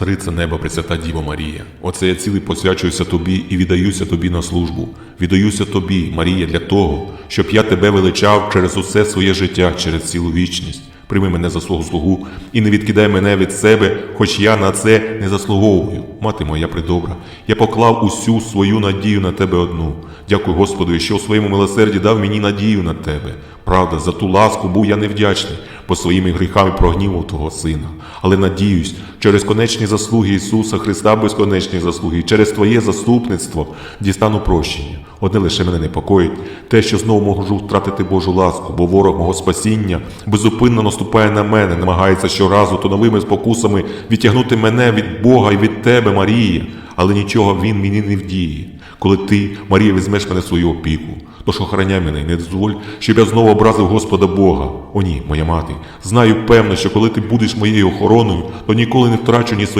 Цариця неба, Пресвята Діва Марія, оце я цілий посвячуюся тобі і віддаюся тобі на службу. Віддаюся тобі, Марія, для того, щоб я тебе величав через усе своє життя, через цілу вічність. Прийми мене за свого слугу і не відкидай мене від себе, хоч я на це не заслуговую. Мати моя придобра, я поклав усю свою надію на тебе одну. Дякую Господу, що у своєму милосерді дав мені надію на тебе. Правда, за ту ласку був я невдячний, бо своїми гріхами прогнівав того сина. Але надіюсь, через конечні заслуги Ісуса Христа, безконечні заслуги, через Твоє заступництво дістану прощення. Одне лише мене непокоїть, те, що знову можу втратити Божу ласку, бо ворог мого спасіння безупинно наступає на мене, намагається щоразу то новими спокусами відтягнути мене від Бога і від Тебе, Марія, але нічого він мені не вдіє. Коли ти, Марія, візьмеш мене в свою опіку, тож охороняй мене і не дозволь, щоб я знову образив Господа Бога. О ні, моя мати, знаю певно, що коли ти будеш моєю охороною, то ніколи не втрачу ні своєї